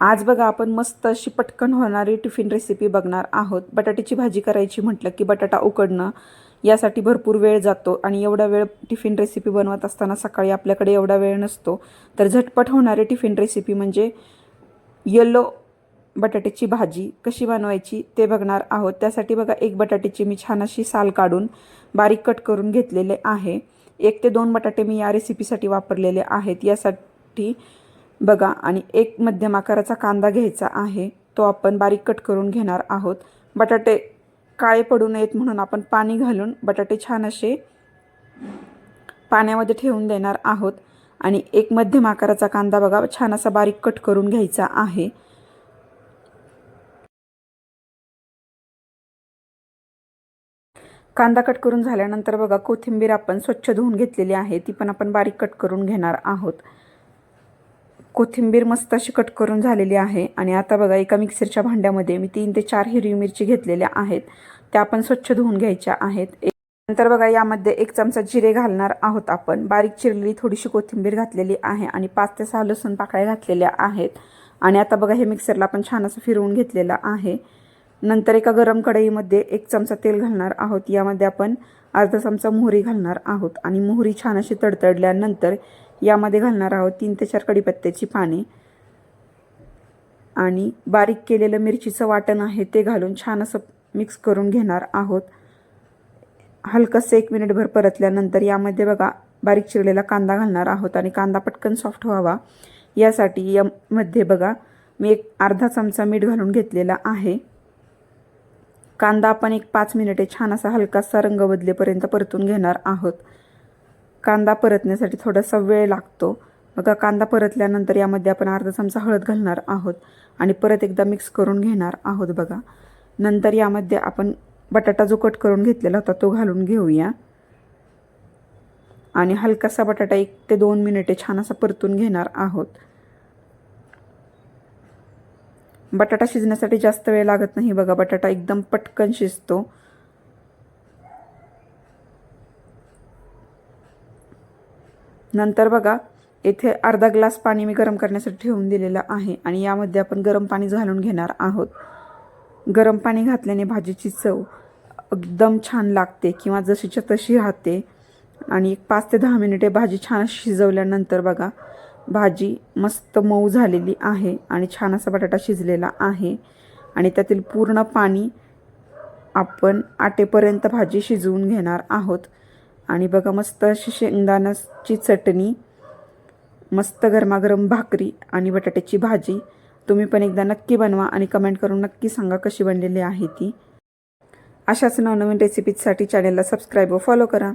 आज बघा आपण मस्त अशी पटकन होणारी टिफिन रेसिपी बघणार आहोत. बटाट्याची भाजी करायची म्हटलं की बटाटा उकडणं यासाठी भरपूर वेळ जातो आणि एवढा वेळ टिफिन रेसिपी बनवत असताना सकाळी आपल्याकडे एवढा वेळ नसतो. तर झटपट होणारी टिफिन रेसिपी म्हणजे येल्लो बटाट्याची भाजी कशी बनवायची ते बघणार आहोत. त्यासाठी बघा एक बटाट्याची मी छान अशी साल काढून बारीक कट करून घेतलेले आहे. एक ते दोन बटाटे मी या रेसिपीसाठी वापरलेले आहेत. यासाठी बघा आणि एक मध्यम आकाराचा कांदा घ्यायचा आहे. तो आपण बारीक कट करून घेणार आहोत. बटाटे काळे पडू नयेत म्हणून आपण पाणी घालून बटाटे छान असे पाण्यामध्ये ठेवून देणार आहोत. आणि एक मध्यम आकाराचा कांदा बघा छान असा बारीक कट करून घ्यायचा आहे. कांदा कट करून झाल्यानंतर बघा कोथिंबीर आपण स्वच्छ धुवून घेतलेली आहे. ती पण आपण बारीक कट करून घेणार आहोत. कोथिंबीर मस्त अशी कट करून झालेली आहे. आणि आता बघा एका मिक्सरच्या भांड्यामध्ये मी तीन ते चार हिरवी मिरची घेतलेल्या आहेत. त्या आपण स्वच्छ धुवून घ्यायच्या आहेत. नंतर बघा यामध्ये एक चमचा जिरे घालणार आहोत आपण. बारीक चिरलेली थोडीशी कोथिंबीर घातलेली आहे आणि पाच ते सहा लसूण पाकळ्या घातलेल्या आहेत. आणि आता बघा हे मिक्सरला आपण छान असं फिरवून घेतलेलं आहे. नंतर एका गरम कढईमध्ये एक चमचा तेल घालणार आहोत. यामध्ये आपण अर्धा चमचा मोहरी घालणार आहोत. आणि मोहरी छान अशी तडतडल्यानंतर यामध्ये घालणार आहोत तीन ते चार कडीपत्त्याची पाने. आणि बारीक केलेलं मिरचीचं वाटण आहे ते घालून छान असं मिक्स करून घेणार आहोत. हलकंसं एक मिनिटभर परतल्यानंतर यामध्ये बघा बारीक चिरलेला कांदा घालणार आहोत आणि कांदा पटकन सॉफ्ट व्हावा. यासाठी यामध्ये बघा मी एक अर्धा चमचा मीठ घालून घेतलेला आहे. कांदा आपण एक पाच मिनिटे छान असा हलकासा रंग बदलेपर्यंत परतून घेणार आहोत. कांदा परतण्यासाठी थोडासा वेळ लागतो. बघा कांदा परतल्यानंतर यामध्ये आपण अर्धा चमचा हळद घालणार आहोत आणि परत एकदा मिक्स करून घेणार आहोत बघा. नंतर यामध्ये आपण बटाटा जो कट करून घेतलेला होता तो घालून घेऊया. आणि हलकासा बटाटा एक ते दोन मिनिटे छान असा परतून घेणार आहोत. बटाटा शिजण्यासाठी जास्त वेळ लागत नाही बघा. बटाटा एकदम पटकन शिजतो. नंतर बघा येथे अर्धा ग्लास पाणी मी गरम करण्यासाठी ठेवून दिलेलं आहे आणि यामध्ये आपण गरम पाणी घालून घेणार आहोत. गरम पाणी घातल्याने भाजीची चव एकदम छान लागते किंवा जशीच्या तशी राहते. आणि एक पाच ते दहा मिनिटे भाजी छान शिजवल्यानंतर बघा भाजी मस्त मऊ झालेली आहे आणि छान असा बटाटा शिजलेला आहे. आणि त्यातील पूर्ण पाणी आपण आटेपर्यंत भाजी शिजवून घेणार आहोत. आणि बघा मस्त अशी शेंगदाण्याची चटणी मस्त गरमागरम भाकरी आणि बटाट्याची भाजी. तुम्ही पण एकदा नक्की बनवा आणि कमेंट करून नक्की सांगा कशी बनलेली आहे ती. अशाच नवनवीन रेसिपीजसाठी चॅनलला सबस्क्राईब व फॉलो करा.